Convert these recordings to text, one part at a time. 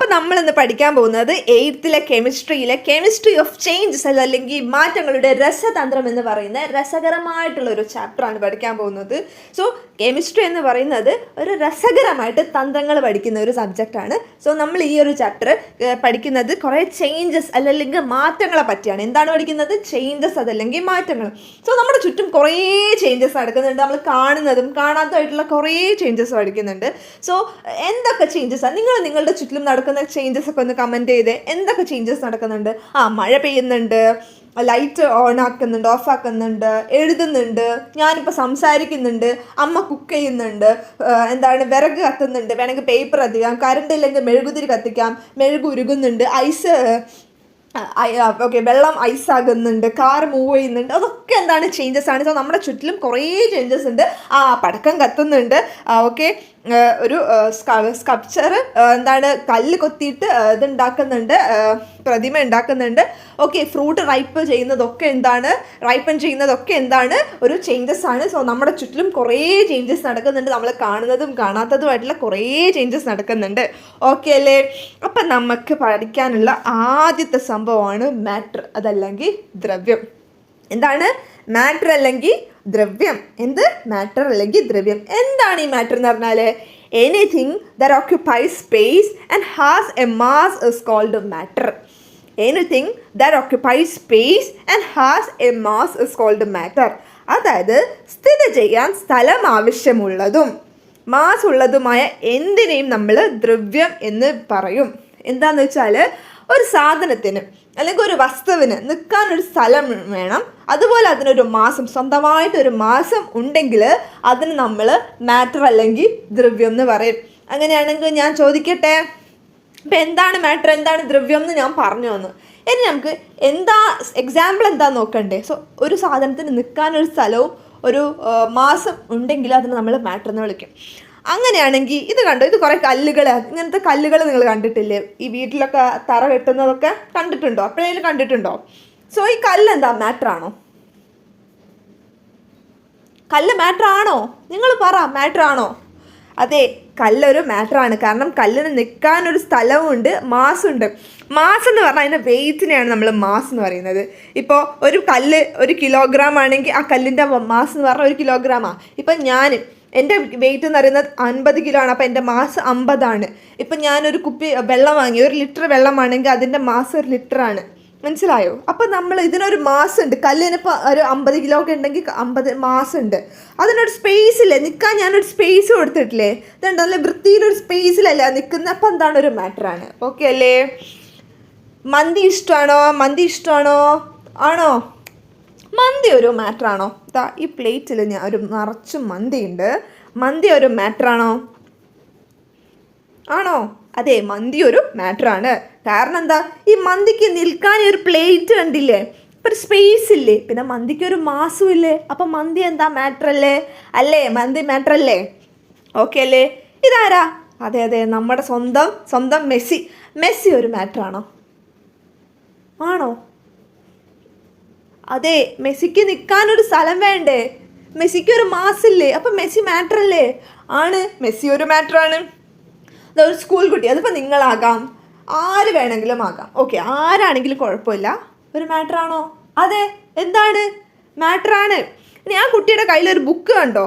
അപ്പം നമ്മളിന്ന് പഠിക്കാൻ പോകുന്നത് എയ്ത്തിലെ കെമിസ്ട്രിയിലെ കെമിസ്ട്രി ഓഫ് ചേഞ്ചസ് അല്ലെങ്കിൽ മാറ്റങ്ങളുടെ രസതന്ത്രം എന്ന് പറയുന്ന രസകരമായിട്ടുള്ള ഒരു ചാപ്റ്ററാണ് പഠിക്കാൻ പോകുന്നത്. സോ കെമിസ്ട്രി എന്ന് പറയുന്നത് ഒരു രസകരമായിട്ട് തന്ത്രങ്ങൾ പഠിക്കുന്ന ഒരു സബ്ജക്റ്റാണ് സോ നമ്മൾ ഈ ഒരു ചാപ്റ്റർ പഠിക്കുന്നത് കുറേ ചേഞ്ചസ് അല്ലെങ്കിൽ മാറ്റങ്ങളെ പറ്റിയാണ്. എന്താണ് പഠിക്കുന്നത്? ചേഞ്ചസ് അതല്ലെങ്കിൽ മാറ്റങ്ങൾ. സോ നമ്മുടെ ചുറ്റും കുറേ ചേഞ്ചസ് നടക്കുന്നുണ്ട്. നമ്മൾ കാണുന്നതും കാണാത്തതായിട്ടുള്ള കുറേ ചേഞ്ചസ് പഠിക്കുന്നുണ്ട്. സോ എന്തൊക്കെ ചേഞ്ചസാണ് നിങ്ങൾ നിങ്ങളുടെ ചുറ്റിലും നടക്കുന്ന ചേഞ്ചസ് ഒക്കെ ഒന്ന് കമന്റ് ചെയ്തേ. എന്തൊക്കെ ചേഞ്ചസ് നടക്കുന്നുണ്ട്? ആ മഴ പെയ്യുന്നുണ്ട് ലൈറ്റ് ഓൺ ആക്കുന്നുണ്ട് ഓഫ് ആക്കുന്നുണ്ട് എഴുതുന്നുണ്ട് ഞാനിപ്പോൾ സംസാരിക്കുന്നുണ്ട് അമ്മ കുക്ക് ചെയ്യുന്നുണ്ട് എന്താണ് വിറക് കത്തുന്നുണ്ട് വേണമെങ്കിൽ പേപ്പർ കത്തിക്കാം കറണ്ട് ഇല്ലെങ്കിൽ മെഴുകുതിരി കത്തിക്കാം മെഴുക് ഉരുകുന്നുണ്ട് ഐസ് ഓക്കെ വെള്ളം ഐസ് ആകുന്നുണ്ട് കാർ മൂവ് ചെയ്യുന്നുണ്ട് അതൊക്കെ എന്താണ് ചേഞ്ചസ് ആണ്. സോ നമ്മുടെ ചുറ്റിലും കുറേ ചേഞ്ചസ് ഉണ്ട്. ആ പടക്കം കത്തുന്നുണ്ട് ഓക്കെ ഒരു സ്കൾപ്ചർ എന്താണ് കല്ല് കൊത്തിയിട്ട് ആ, ഇത് ഉണ്ടാക്കുന്നുണ്ട് ആ, പ്രതിമ ഉണ്ടാക്കുന്നുണ്ട്. ഓക്കെ ഫ്രൂട്ട് റൈപ്പ് ചെയ്യുന്നതൊക്കെ എന്താണ്? റൈപ്പൺ ചെയ്യുന്നതൊക്കെ എന്താണ്? ഒരു ചേഞ്ചസ് ആണ്. സോ നമ്മുടെ ചുറ്റിലും കുറേ ചേഞ്ചസ് നടക്കുന്നുണ്ട്. നമ്മൾ കാണുന്നതും കാണാത്തതുമായിട്ടുള്ള കുറേ ചേഞ്ചസ് നടക്കുന്നുണ്ട്. ഓക്കെ അല്ലേ? അപ്പം നമുക്ക് പഠിക്കാനുള്ള ആദ്യത്തെ സംഭവമാണ് മാറ്റർ അതല്ലെങ്കിൽ ദ്രവ്യം. എന്താണ്? മാറ്റർ അല്ലെങ്കിൽ ദ്രവ്യം. എന്ത്? മാറ്റർ അല്ലെങ്കിൽ ദ്രവ്യം. എന്താണ് ഈ മാറ്റർ എന്ന് പറഞ്ഞാൽ anything that occupy space and has a mass is called matter anything that occupy space and has a mass is called matter അതായത് സ്ഥിതി ചെയ്യാൻ സ്ഥലം ആവശ്യമുള്ളതും മാസ് ഉള്ളതുമായ എന്തിനേയും നമ്മൾ ദ്രവ്യം എന്ന് പറയും. എന്താണെന്ന് വെച്ചാൽ ഒരു സാധനത്തിന് അല്ലെങ്കിൽ ഒരു വസ്തുവിന് നിൽക്കാൻ ഒരു സ്ഥലം വേണം. അതുപോലെ അതിനൊരു മാസം സ്വന്തമായിട്ട് ഒരു മാസം ഉണ്ടെങ്കിൽ അതിന് നമ്മൾ മാറ്റർ അല്ലെങ്കിൽ ദ്രവ്യം എന്ന് പറയും. അങ്ങനെയാണെങ്കിൽ ഞാൻ ചോദിക്കട്ടെ ഇപ്പം എന്താണ് മാറ്റർ എന്താണ് ദ്രവ്യം എന്ന് ഞാൻ പറഞ്ഞു തന്നു ഇനി നമുക്ക് എന്താ എക്സാമ്പിൾ എന്താ നോക്കണ്ടേ? സോ ഒരു സാധനത്തിന് നിൽക്കാനൊരു സ്ഥലവും ഒരു മാസം ഉണ്ടെങ്കിൽ അതിന് നമ്മൾ മാറ്റർ എന്ന് വിളിക്കും. അങ്ങനെയാണെങ്കിൽ ഇത് കണ്ടോ? ഇത് കുറേ കല്ലുകൾ ഇങ്ങനത്തെ കല്ലുകൾ നിങ്ങൾ കണ്ടിട്ടില്ലേ? ഈ വീട്ടിലൊക്കെ തറ കെട്ടുന്നതൊക്കെ കണ്ടിട്ടുണ്ടോ? അപ്പോഴേലും കണ്ടിട്ടുണ്ടോ? സോ ഈ കല്ല് എന്താ? മാറ്ററാണോ? കല്ല് മാറ്ററാണോ? നിങ്ങൾ പറ മാറ്ററാണോ? അതെ കല്ലൊരു മാറ്ററാണ്. കാരണം കല്ലിന് നിൽക്കാനൊരു സ്ഥലമുണ്ട് മാസ് ഉണ്ട് മാസ് എന്ന് പറഞ്ഞാൽ അതിന്റെ വെയിറ്റിനെയാണ് നമ്മൾ മാസ് എന്ന് പറയുന്നത്. ഇപ്പോൾ ഒരു കല്ല് ഒരു കിലോഗ്രാം ആണെങ്കിൽ ആ കല്ലിന്റെ മാസ് എന്ന് പറഞ്ഞാൽ ഒരു കിലോഗ്രാമാണ് ഇപ്പം ഞാൻ എന്റെ വെയിറ്റ് എന്ന് പറയുന്നത് അൻപത് കിലോ ആണ്. അപ്പോൾ എന്റെ മാസ് അമ്പതാണ് ഇപ്പം ഞാനൊരു കുപ്പി വെള്ളം വാങ്ങി ഒരു ലിറ്റർ വെള്ളമാണെങ്കിൽ അതിന്റെ മാസ് ഒരു ലിറ്ററാണ് മനസ്സിലായോ? അപ്പം നമ്മൾ ഇതിനൊരു മാസമുണ്ട് കല്ലിനിപ്പോൾ ഒരു അമ്പത് കിലോ ഒക്കെ ഉണ്ടെങ്കിൽ അമ്പത് മാസം ഉണ്ട്. അതിനൊരു സ്പേസ് ഇല്ലേ? നിൽക്കാൻ ഞാനൊരു സ്പേസ് കൊടുത്തിട്ടില്ലേ? ഇതുണ്ട്? നല്ല വൃത്തിയിലൊരു സ്പേസിലല്ല നിൽക്കുന്ന അപ്പം എന്താണ് ഒരു മാറ്ററാണ് ഓക്കെ അല്ലേ? മന്തി ഇഷ്ടമാണോ? മന്തി ഇഷ്ടമാണോ? ആണോ? മന്തി ഒരു മാറ്ററാണോ? ഇതാ ഈ പ്ലേറ്റിൽ ഞാൻ ഒരു നിറച്ച് മന്തി ഉണ്ട് മന്തി ഒരു മാറ്ററാണോ? ആണോ? അതെ മന്തി ഒരു മാറ്ററാണ്. കാരണം എന്താ? ഈ മന്തിക്ക് നിൽക്കാൻ ഒരു പ്ലേറ്റ് കണ്ടില്ലേ? ഇപ്പം ഒരു സ്പേസ് ഇല്ലേ? പിന്നെ മന്തിക്ക് ഒരു മാസം ഇല്ലേ? അപ്പം മന്തി എന്താ മാറ്ററല്ലേ? അല്ലേ? മന്തി മാറ്ററല്ലേ? ഓക്കെ അല്ലേ? ഇതാരാ? അതെ അതെ നമ്മുടെ സ്വന്തം സ്വന്തം മെസ്സി. മെസ്സി ഒരു മാറ്ററാണോ? ആണോ? അതെ മെസ്സിക്ക് നിൽക്കാനൊരു സ്ഥലം വേണ്ടേ? മെസ്സിക്ക് ഒരു മാസില്ലേ? അപ്പം മെസ്സി മാറ്റർ അല്ലേ ആണ് മെസ്സി ഒരു മാറ്ററാണ്. അതൊരു സ്കൂൾ കുട്ടി അതിപ്പോൾ നിങ്ങളാകാം. ആര് വേണമെങ്കിലും ആകാം. ഓക്കെ ആരാണെങ്കിലും കുഴപ്പമില്ല. ഒരു മാറ്ററാണോ? അതെ എന്താണ്? മാറ്ററാണ്. ഇനി ആ കുട്ടിയുടെ കയ്യിൽ ഒരു ബുക്ക് കണ്ടോ?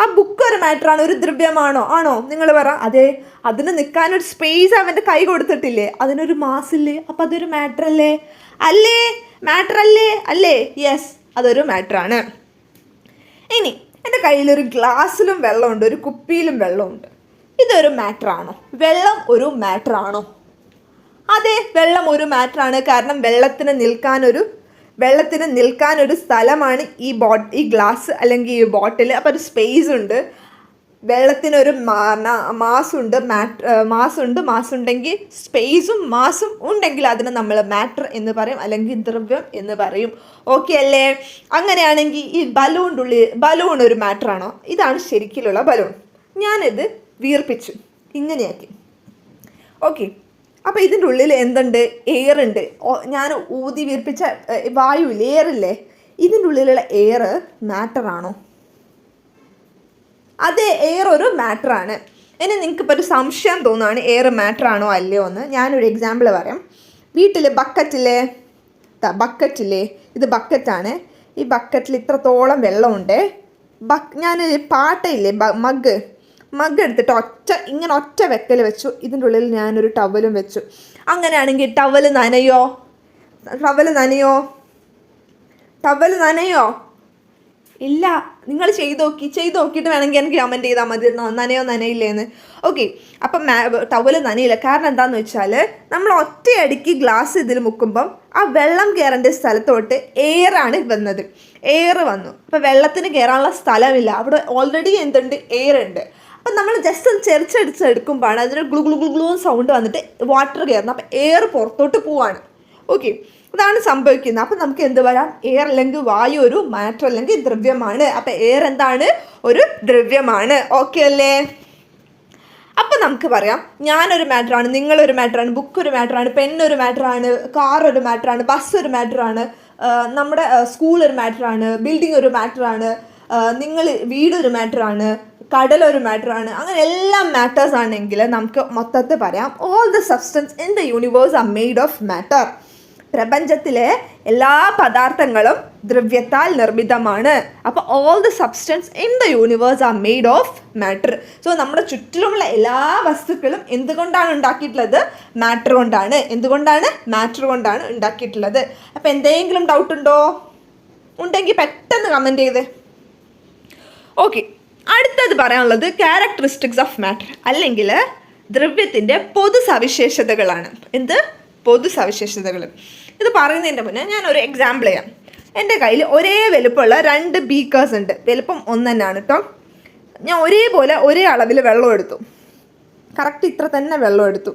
ആ ബുക്ക് ഒരു മാറ്ററാണ് ഒരു ദ്രവ്യമാണോ? ആണോ? നിങ്ങൾ പറ. അതെ അതിന് നിൽക്കാനൊരു സ്പേസ് അവന്റെ കൈ കൊടുത്തിട്ടില്ലേ? അതിനൊരു മാസില്ലേ? അപ്പം അതൊരു മാറ്റർ അല്ലേ അല്ലേ? മാറ്റർ അല്ലേ? അല്ലേ? യെസ് അതൊരു മാറ്റർ ആണ്. ഇനി എന്റെ കയ്യിലൊരു ഗ്ലാസ്സിലും വെള്ളമുണ്ട് ഒരു കുപ്പിയിലും വെള്ളമുണ്ട്. ഇതൊരു മാറ്റർ ആണോ? വെള്ളം ഒരു മാറ്റർ ആണോ? അതെ വെള്ളം ഒരു മാറ്റർ ആണ്. കാരണം വെള്ളത്തിന് നിൽക്കാനൊരു വെള്ളത്തിന് നിൽക്കാനൊരു സ്ഥലമാണ് ഈ ബോട്ട് ഈ ഗ്ലാസ് അല്ലെങ്കിൽ ഈ ബോട്ടിൽ അപ്പോൾ ഒരു സ്പേസ് ഉണ്ട്. വെള്ളത്തിനൊരു മാസുണ്ട് മാറ്റ് മാസ് ഉണ്ട് മാസ് ഉണ്ടെങ്കിൽ സ്പേസും മാസും ഉണ്ടെങ്കിൽ അതിനെ നമ്മൾ മാറ്റർ എന്ന് പറയും അല്ലെങ്കിൽ ദ്രവ്യം എന്ന് പറയും. ഓക്കെ അല്ലേ? അങ്ങനെയാണെങ്കിൽ ഈ ബലൂണിന്റെ ഉള്ളിൽ ബലൂൺ ഒരു മാറ്റർ ആണോ? ഇതാണ് ശരിക്കുള്ള ബലൂൺ. ഞാനിത് വീർപ്പിച്ചു. ഇങ്ങനെയാക്കി. ഓക്കെ അപ്പോൾ ഇതിന്റെ ഉള്ളിൽ എന്തുണ്ട്? എയർ ഉണ്ട്. ഞാൻ ഊതി വീർപ്പിച്ച വായു വായുവില്ലേ എയർ ഇല്ലേ? ഇതിന്റെ ഉള്ളിലുള്ള എയർ മാറ്റർ ആണോ? അതെ എയർ ഒരു മാറ്ററാണ്. ഇനി നിങ്ങൾക്കിപ്പോൾ ഒരു സംശയം തോന്നുകയാണ് എയർ മാറ്ററാണോ അല്ലയോ എന്ന്. ഞാനൊരു എക്സാമ്പിൾ പറയാം. വീട്ടിൽ ബക്കറ്റിലെ ബക്കറ്റിലെ ഇത് ബക്കറ്റാണ് ഈ ബക്കറ്റിൽ ഇത്രത്തോളം വെള്ളമുണ്ട്. ബക്ക് ഞാൻ പാട്ടയില്ലേ മഗ് മഗ് എടുത്തിട്ട് ഒറ്റ ഇങ്ങനെ ഒറ്റ വെക്കൽ വെച്ചു. ഇതിന്റെ ഉള്ളിൽ ഞാനൊരു ടവലും വെച്ചു. അങ്ങനെയാണെങ്കിൽ ടവൽ നനയോ? ടവൽ നനയോ? ടവൽ നനയോ? ഇല്ല നിങ്ങൾ ചെയ്ത് നോക്കി ചെയ്ത് നോക്കിയിട്ട് വേണമെങ്കിൽ എനിക്ക് കമന്റ് ചെയ്താൽ മതി. നനയോ നനയില്ലേന്ന്. ഓക്കെ അപ്പം ടവൽ നനയില്ല. കാരണം എന്താണെന്ന് വെച്ചാൽ നമ്മൾ ഒറ്റയടിക്ക് ഗ്ലാസ് ഇതിൽ മുക്കുമ്പം ആ വെള്ളം കയറേണ്ട സ്ഥലത്തോട്ട് എയറാണ് വന്നത്. എയർ വന്നു. അപ്പം വെള്ളത്തിന് കയറാനുള്ള സ്ഥലമില്ല. അവിടെ ഓൾറെഡി എന്തുണ്ട്? എയർ ഉണ്ട്. അപ്പം നമ്മൾ ജസ്റ്റ് ഒന്ന് ചെറിച്ചടിച്ച് എടുക്കുമ്പോഴാണ് അതിന് ഗ്ലു ഗ്ലു ഗ്ലു ഗ്ലൂ സൗണ്ട് വന്നിട്ട് വാട്ടർ കയറുന്നത് അപ്പം എയർ പുറത്തോട്ട് പോവാണ്. ഓക്കെ അതാണ് സംഭവിക്കുന്നത് അപ്പം നമുക്ക് എന്ത് വരാം എയർ അല്ലെങ്കിൽ വായു ഒരു മാറ്റർ അല്ലെങ്കിൽ ദ്രവ്യമാണ് അപ്പം എയർ എന്താണ് ഒരു ദ്രവ്യമാണ് ഓക്കെ അല്ലേ അപ്പം നമുക്ക് പറയാം ഞാനൊരു മാറ്ററാണ് നിങ്ങളൊരു മാറ്ററാണ് ബുക്ക് ഒരു മാറ്ററാണ് പെണ്ണൊരു മാറ്ററാണ് കാർ ഒരു മാറ്ററാണ് ബസ് ഒരു മാറ്ററാണ് നമ്മുടെ സ്കൂൾ ഒരു മാറ്ററാണ് ബിൽഡിംഗ് ഒരു മാറ്ററാണ് നിങ്ങൾ വീടൊരു മാറ്ററാണ് കടൽ ഒരു മാറ്ററാണ് അങ്ങനെ എല്ലാം മാറ്റേഴ്സ് ആണെങ്കിൽ നമുക്ക് മൊത്തത്തിൽ പറയാം all the substance in the universe are made of matter പ്രപഞ്ചത്തിലെ എല്ലാ പദാർത്ഥങ്ങളും ദ്രവ്യത്താൽ നിർമ്മിതമാണ്. അപ്പോൾ all the substance in the universe are made of matter so നമ്മുടെ ചുറ്റിലുമുള്ള എല്ലാ വസ്തുക്കളും എന്തുകൊണ്ടാണ് ഉണ്ടാക്കിയിട്ടുള്ളത്? മാറ്റർ കൊണ്ടാണ്. എന്തുകൊണ്ടാണ്? മാറ്റർ കൊണ്ടാണ് ഉണ്ടാക്കിയിട്ടുള്ളത്. അപ്പോൾ എന്തെങ്കിലും ഡൗട്ട് ഉണ്ടോ? ഉണ്ടെങ്കിൽ പെട്ടെന്ന് കമന്റ് ചെയ്ത്. ഓക്കെ അടുത്തത് പറയാനുള്ളത് ക്യാരക്ടറിസ്റ്റിക്സ് ഓഫ് മാറ്റർ അല്ലെങ്കിൽ ദ്രവ്യത്തിന്റെ പൊതു സവിശേഷതകളാണ് എന്ത്? പൊതു സവിശേഷതകൾ ഇത് പറയുന്നതിന്റെ മുന്നേ ഞാൻ ഒരു എക്സാമ്പിൾ ചെയ്യാം. എന്റെ കയ്യിൽ ഒരേ വലുപ്പമുള്ള രണ്ട് ബീക്കേഴ്സ് ഉണ്ട്. വലുപ്പം ഒന്ന് തന്നെയാണ് കേട്ടോ ഞാൻ ഒരേപോലെ ഒരേ അളവിൽ വെള്ളം എടുത്തു. കറക്റ്റ് ഇത്ര തന്നെ വെള്ളം എടുത്തു.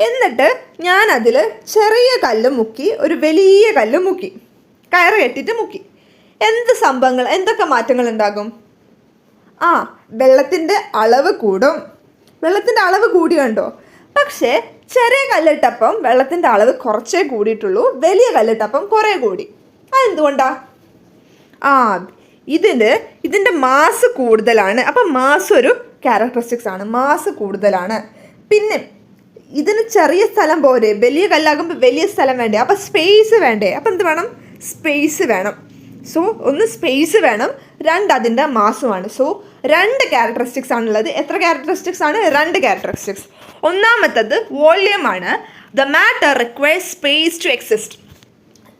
എന്നിട്ട് ഞാൻ അതിൽ ചെറിയ കല്ല് മുക്കി ഒരു വലിയ കല്ല് മുക്കി കയറ് കെട്ടിയിട്ട് മുക്കി. എന്ത് സംഭവങ്ങൾ എന്തൊക്കെ മാറ്റങ്ങൾ ഉണ്ടാകും? ആ വെള്ളത്തിന്റെ അളവ് കൂടും. വെള്ളത്തിന്റെ അളവ് കൂടിയുണ്ടോ പക്ഷേ ചെറിയ കല്ലിട്ടപ്പം വെള്ളത്തിന്റെ അളവ് കുറച്ചേ കൂടിയിട്ടുള്ളൂ വലിയ കല്ലിട്ടപ്പം കുറേ കൂടി. അതെന്തുകൊണ്ടാ? ആ ഇതിന് ഇതിന്റെ മാസ് കൂടുതലാണ്. അപ്പം മാസ് ഒരു ക്യാരക്ടറിസ്റ്റിക്സ് ആണ്. മാസ് കൂടുതലാണ്. പിന്നെ ഇതിന് ചെറിയ സ്ഥലം പോരെ വലിയ കല്ലാകുമ്പോൾ വലിയ സ്ഥലം വേണ്ടേ? അപ്പം സ്പേസ് വേണ്ടേ? അപ്പം എന്ത് വേണം? സ്പേസ് വേണം. സോ ഒന്ന് സ്പേസ് വേണം രണ്ട് അതിന്റെ മാസമാണ്. സോ രണ്ട് ക്യാരക്ടറിസ്റ്റിക്സ് ആണുള്ളത്. എത്ര ക്യാരക്ടറിസ്റ്റിക്സ് ആണ്? രണ്ട് ക്യാരക്ടറിസ്റ്റിക്സ് ഒന്നാമത്തത് വോള്യം ആണ് the matter requires space to exist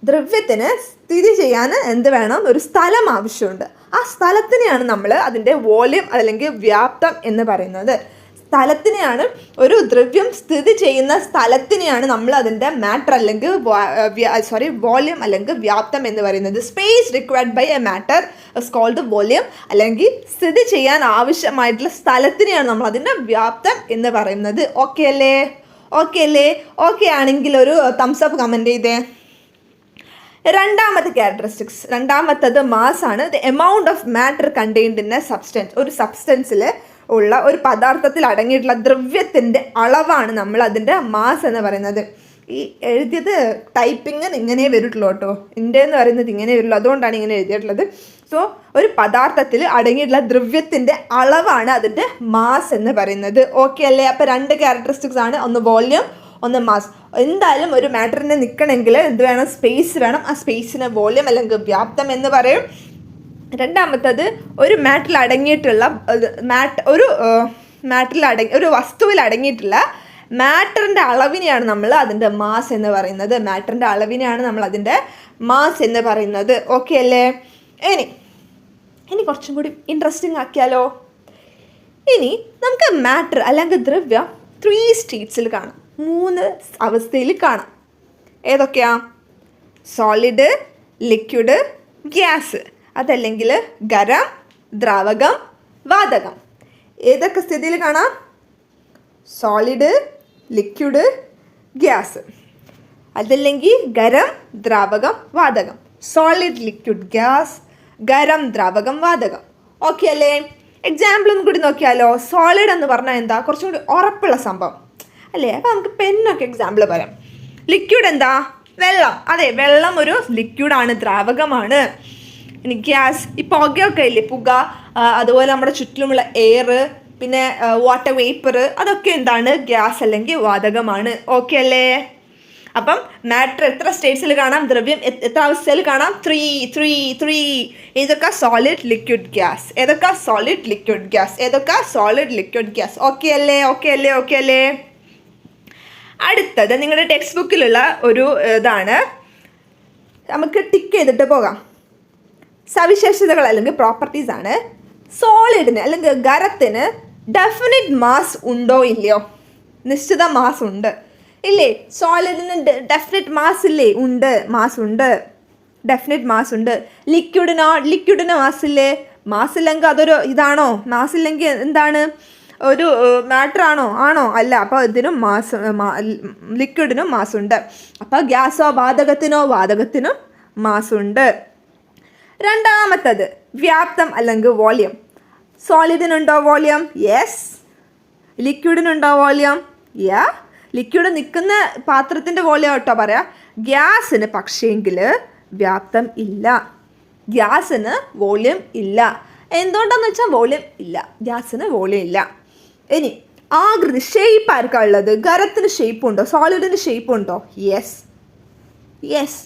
ദ്രവ്യത്തിന് സ്ഥിതി ചെയ്യാൻ എന്ത് വേണം? ഒരു സ്ഥലം ആവശ്യമുണ്ട്. ആ സ്ഥലത്തിനെയാണ് നമ്മൾ അതിന്റെ വോള്യം അല്ലെങ്കിൽ വ്യാപ്തം എന്ന് പറയുന്നത്. സ്ഥലത്തിനെയാണ് ഒരു ദ്രവ്യം സ്ഥിതി ചെയ്യുന്ന സ്ഥലത്തിനെയാണ് നമ്മൾ അതിന്റെ മാറ്റർ അല്ലെങ്കിൽ സോറി വോളിയം അല്ലെങ്കിൽ വ്യാപ്തം എന്ന് പറയുന്നത്. Space required by a matter called volume അല്ലെങ്കിൽ സ്ഥിതി ചെയ്യാൻ ആവശ്യമായിട്ടുള്ള സ്ഥലത്തിനെയാണ് നമ്മൾ അതിന്റെ വ്യാപ്തം എന്ന് പറയുന്നത്. ഓക്കെ അല്ലേ? ഓക്കെ അല്ലേ? ഓക്കെ ആണെങ്കിൽ ഒരു തംസ് അപ്പ് കമന്റ് ചെയ്തേ. രണ്ടാമത്തെ ക്യാരക്ടറിസ്റ്റിക്സ് രണ്ടാമത്തത് മാസ് ആണ്. The amount of matter contained in a substance ഒരു സബ്സ്റ്റൻസിൽ ഉള്ള ഒരു പദാർത്ഥത്തിൽ അടങ്ങിയിട്ടുള്ള ദ്രവ്യത്തിന്റെ അളവാണ് നമ്മൾ അതിന്റെ മാസ് എന്ന് പറയുന്നത്. ഈ എഴുതിയത് ടൈപ്പിങ്ങിന് ഇങ്ങനെ വരുള്ളൂ കേട്ടോ. ഇന്റെ എന്ന് പറയുന്നത് ഇങ്ങനെ വരുള്ളൂ. അതുകൊണ്ടാണ് ഇങ്ങനെ എഴുതിയിട്ടുള്ളത്. സോ ഒരു പദാർത്ഥത്തിൽ അടങ്ങിയിട്ടുള്ള ദ്രവ്യത്തിന്റെ അളവാണ് അതിന്റെ മാസ് എന്ന് പറയുന്നത്. ഓക്കെ അല്ലേ? അപ്പോൾ രണ്ട് ക്യാരക്ടറിസ്റ്റിക്സ് ആണ്. ഒന്ന് വോള്യം ഒന്ന് മാസ് എന്തായാലും ഒരു മാറ്ററിനെ നിൽക്കണമെങ്കിൽ എന്ത് വേണം സ്പേസ് വേണം. ആ സ്പേസിന് വോള്യം അല്ലെങ്കിൽ വ്യാപ്തം എന്ന് പറയും. രണ്ടാമത്തത് ഒരു മാറ്റിൽ അടങ്ങിയിട്ടുള്ള മാറ്റ് ഒരു മാറ്റിൽ അടങ്ങി ഒരു വസ്തുവിൽ അടങ്ങിയിട്ടുള്ള മാറ്ററിന്റെ അളവിനെയാണ് നമ്മൾ അതിന്റെ മാസ് എന്ന് പറയുന്നത്. മാറ്ററിന്റെ അളവിനെയാണ് നമ്മൾ അതിന്റെ മാസ് എന്ന് പറയുന്നത്. ഓക്കെ അല്ലേ? ഇനി ഇനി കുറച്ചും കൂടി ഇൻട്രസ്റ്റിംഗ് ആക്കിയാലോ? ഇനി നമുക്ക് മാറ്റർ അല്ലെങ്കിൽ ദ്രവ്യം ത്രീ സ്റ്റേറ്റ്സിൽ കാണാം. മൂന്ന് അവസ്ഥയിൽ കാണാം. ഏതൊക്കെയാ? സോളിഡ് ലിക്വിഡ് ഗ്യാസ് അതല്ലെങ്കിൽ ഗരം ദ്രാവകം വാതകം. ഏതൊക്കെ സ്ഥിതിയിൽ കാണാം? സോളിഡ് ലിക്വിഡ് ഗ്യാസ് അതല്ലെങ്കിൽ ഖരം ദ്രാവകം വാതകം. സോളിഡ് ലിക്വിഡ് ഗ്യാസ് ഖരം ദ്രാവകം വാതകം. ഓക്കെ അല്ലേ? എക്സാമ്പിൾ ഒന്നും കൂടി നോക്കിയാലോ. സോളിഡ് എന്ന് പറഞ്ഞാൽ എന്താ? കുറച്ചും കൂടി ഉറപ്പുള്ള സംഭവം. അല്ലേ? അപ്പോൾ നമുക്ക് പെന്നൊക്കെ എക്സാമ്പിൾ പറയാം. ലിക്വിഡ് എന്താ? വെള്ളം. അതെ വെള്ളം ഒരു ലിക്വിഡാണ് ദ്രാവകമാണ്. ഇനി ഗ്യാസ് ഈ പുകയൊക്കെ ഇല്ലേ? പുക അതുപോലെ നമ്മുടെ ചുറ്റിലുമുള്ള എയർ പിന്നെ വാട്ടർ വേപ്പർ അതൊക്കെ എന്താണ്? ഗ്യാസ് അല്ലെങ്കിൽ വാതകമാണ്. ഓക്കെ അല്ലേ? അപ്പം മാറ്റർ എത്ര സ്റ്റേറ്റ്സിൽ കാണാം? ദ്രവ്യം എത്ര അവസ്ഥയിൽ കാണാം? ത്രീ ത്രീ ത്രീ ഏതൊക്കെ സോളിഡ് ലിക്വിഡ് ഗ്യാസ് ഏതൊക്കെ സോളിഡ് ലിക്വിഡ് ഗ്യാസ് ഏതൊക്കെ സോളിഡ് ലിക്വിഡ് ഗ്യാസ് ഓക്കെ അല്ലേ? ഓക്കെ അല്ലേ? ഓക്കെ അല്ലേ? അടുത്തത് നിങ്ങളുടെ ടെക്സ്റ്റ് ബുക്കിലുള്ള ഒരു ഇതാണ്. നമുക്ക് ടിക്ക് ചെയ്തിട്ട് പോകാം. സവിശേഷതകൾ അല്ലെങ്കിൽ പ്രോപ്പർട്ടീസ് ആണ്. സോളിഡിന് അല്ലെങ്കിൽ ഖരത്തിന് ഡെഫിനിറ്റ് മാസ് ഉണ്ടോ ഇല്ലയോ? നിശ്ചിത മാസ് ഉണ്ട്. ഇല്ലേ? സോളിഡിന് ഡെഫിനിറ്റ് മാസ് ഇല്ലേ? ഉണ്ട്. മാസ് ഉണ്ട്. ഡെഫിനിറ്റ് മാസ് ഉണ്ട്. ലിക്വിഡിനോ ലിക്വിഡിന് മാസ് ഇല്ലേ? മാസ് ഇല്ലെങ്കിൽ അതൊരു ഇതാണോ? മാസ് ഇല്ലെങ്കിൽ എന്താണ്? ഒരു മാറ്റർ ആണോ? ആണോ? അല്ല. അപ്പോൾ ഇതിനും മാസ് ലിക്വിഡിനും മാസ് ഉണ്ട്. അപ്പോൾ ഗ്യാസോ വാതകത്തിനോ വാതകത്തിനും മാസ് ഉണ്ട്. രണ്ടാമത്തത് വ്യാപ്തം അല്ലെങ്കിൽ വോളിയം. സോളിഡിനുണ്ടോ വോളിയം? യെസ് ലിക്വിഡിനുണ്ടോ വോളിയം? യാ ലിക്വിഡ് നിൽക്കുന്ന പാത്രത്തിന്റെ വോളിയം കേട്ടോ പറയാം. ഗ്യാസിന് പക്ഷേങ്കിൽ വ്യാപ്തം ഇല്ല. ഗ്യാസിന് വോളിയം ഇല്ല. എന്തുകൊണ്ടെന്ന് വെച്ചാൽ വോളിയം ഇല്ല. ഗ്യാസിന് വോളിയം ഇല്ല. ഇനി ആകൃതി ഷേപ്പ് ആർക്കാ ഉള്ളത്? ഖരത്തിന് ഷേപ്പ് ഉണ്ടോ? സോളിഡിന് ഷേപ്പ് ഉണ്ടോ? യെസ് യെസ്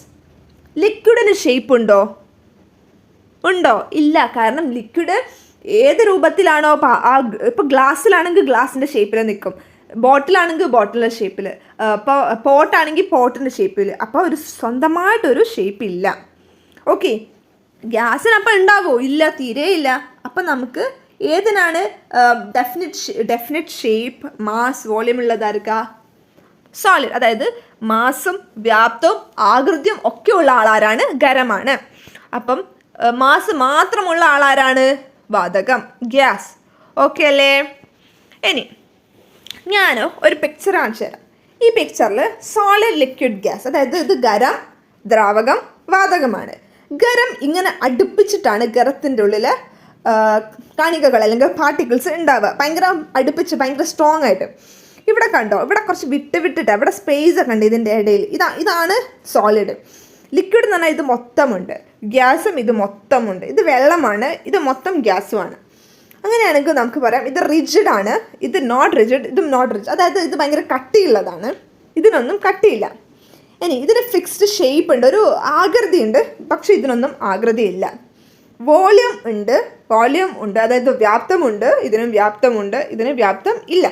ലിക്വിഡിന് ഷേപ്പ് ഉണ്ടോ? ഉണ്ടോ? ഇല്ല. കാരണം ലിക്വിഡ് ഏത് രൂപത്തിലാണോ ആ ഇപ്പോൾ ഗ്ലാസ്സിലാണെങ്കിൽ ഗ്ലാസിന്റെ ഷേപ്പിൽ നിൽക്കും ബോട്ടിലാണെങ്കിൽ ബോട്ടിലിന്റെ ഷേപ്പിൽ ഇപ്പോൾ പോട്ടാണെങ്കിൽ പോട്ടിന്റെ ഷേപ്പിൽ അപ്പോൾ ഒരു സ്വന്തമായിട്ടൊരു ഷേപ്പ് ഇല്ല. ഓക്കെ ഗ്യാസിനപ്പോൾ അപ്പം ഉണ്ടാവോ ഇല്ല തീരെ ഇല്ല. അപ്പം നമുക്ക് ഏതിനാണ് definite definite shape mass volume ഉള്ളതായിരിക്കുക solid അതായത് മാസും വ്യാപ്തവും ആകൃതിയും ഉള്ള ആളാരാണ് ഖരമാണ്. അപ്പം മാസ് മാത്രമുള്ള ആളാരാണ്? വാതകം. ഗ്യാസ് ഓക്കെ അല്ലേ? ഇനി ഞാൻ ഒരു പിക്ചർ കാണിച്ചു തരാം. ഈ പിക്ചറിൽ സോളിഡ് ലിക്വിഡ് ഗ്യാസ് അതായത് ഇത് ഗരം ദ്രാവകം വാതകമാണ്. ഗരം ഇങ്ങനെ അടുപ്പിച്ചിട്ടാണ് ഗരത്തിന്റെ ഉള്ളിൽ കണികകൾ അല്ലെങ്കിൽ പാർട്ടിക്കിൾസ് ഉണ്ടാവുക. ഭയങ്കര അടുപ്പിച്ച് ഭയങ്കര സ്ട്രോങ് ആയിട്ട്. ഇവിടെ കണ്ടോ? ഇവിടെ കുറച്ച് വിട്ട് വിട്ടിട്ട് ഇവിടെ സ്പേസ് ഒക്കെ ഉണ്ട് ഇതിന്റെ ഇടയിൽ. ഇതാ ഇതാണ് സോളിഡ് ലിക്വിഡ് എന്ന് പറഞ്ഞാൽ ഇത് മൊത്തമുണ്ട്. ഗ്യാസും ഇത് മൊത്തമുണ്ട്. ഇത് വെള്ളമാണ് ഇത് മൊത്തം ഗ്യാസുമാണ്. അങ്ങനെയാണെങ്കിൽ നമുക്ക് പറയാം ഇത് റിജിഡ് ആണ്. ഇത് നോട്ട് റിജിഡ് ഇതും നോട്ട് റിജിഡ് അതായത് ഇത് ഭയങ്കര കട്ടിയുള്ളതാണ്. ഇതിനൊന്നും കട്ടിയില്ല. ഇനി ഇതിന് ഫിക്സ്ഡ് ഷേപ്പ് ഉണ്ട്. ഒരു ആകൃതി ഉണ്ട് പക്ഷേ ഇതിനൊന്നും ആകൃതിയില്ല വോളിയം ഉണ്ട് വോളിയം ഉണ്ട്. അതായത് വ്യാപ്തമുണ്ട് ഇതിനും വ്യാപ്തമുണ്ട് ഇതിന് വ്യാപ്തം ഇല്ല.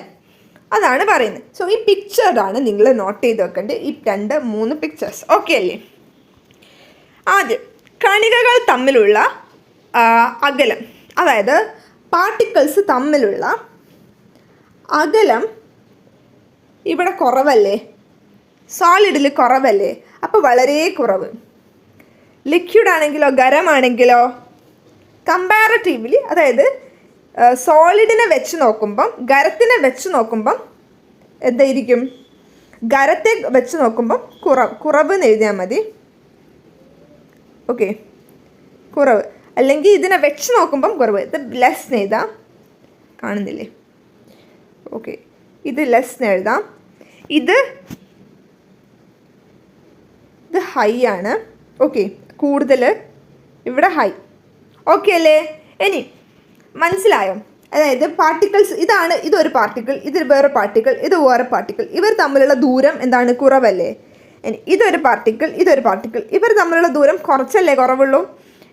അതാണ് പറയുന്നത്. സോ ഈ പിക്ചറാണ് നിങ്ങൾ നോട്ട് ചെയ്ത് വെക്കേണ്ടത്. ഈ രണ്ട് മൂന്ന് പിക്ചേഴ്സ് ഓക്കെ അല്ലേ? ആദ്യം കണികകൾ തമ്മിലുള്ള അകലം. അതായത് പാർട്ടിക്കിൾസ് തമ്മിലുള്ള അകലം ഇവിടെ കുറവല്ലേ? സോളിഡിൽ കുറവല്ലേ? അപ്പോൾ വളരെ കുറവ്. ലിക്വിഡ് ആണെങ്കിലോ ഗരമാണെങ്കിലോ കമ്പാരറ്റീവ്ലി അതായത് സോളിഡിനെ വെച്ച് നോക്കുമ്പം ഗരത്തിനെ വെച്ച് നോക്കുമ്പം എന്തായിരിക്കും? ഗരത്തെ വെച്ച് നോക്കുമ്പം കുറവ് കുറവ് എന്ന് എഴുതിയാൽ മതി. ഓക്കെ. കുറവ്. അല്ലെങ്കിൽ ഇതിനെ വെച്ച് നോക്കുമ്പം കുറവ്. ഇത് ലെസ് എഴുതാം. കാണുന്നില്ലേ? ഓക്കെ. ഇത് ലെസ് എഴുതാം. ഇത് ഇത് ഹൈ ആണ്. ഓക്കെ. കൂടുതൽ. ഇവിടെ ഹൈ ഓക്കെ അല്ലേ? ഇനി മനസ്സിലായോ? അതായത് പാർട്ടിക്കിൾസ് ഇതാണ് ഇതൊരു പാർട്ടിക്കിൾ ഇത് വേറെ പാർട്ടിക്കിൾ ഇത് വേറെ പാർട്ടിക്കിൾ ഇവർ തമ്മിലുള്ള ദൂരം എന്താണ്? കുറവല്ലേ? ഇനി ഇതൊരു പാർട്ടിക്കിൾ ഇതൊരു പാർട്ടിക്കിൾ ഇവർ തമ്മിലുള്ള ദൂരം കുറച്ചല്ലേ കുറവുള്ളൂ?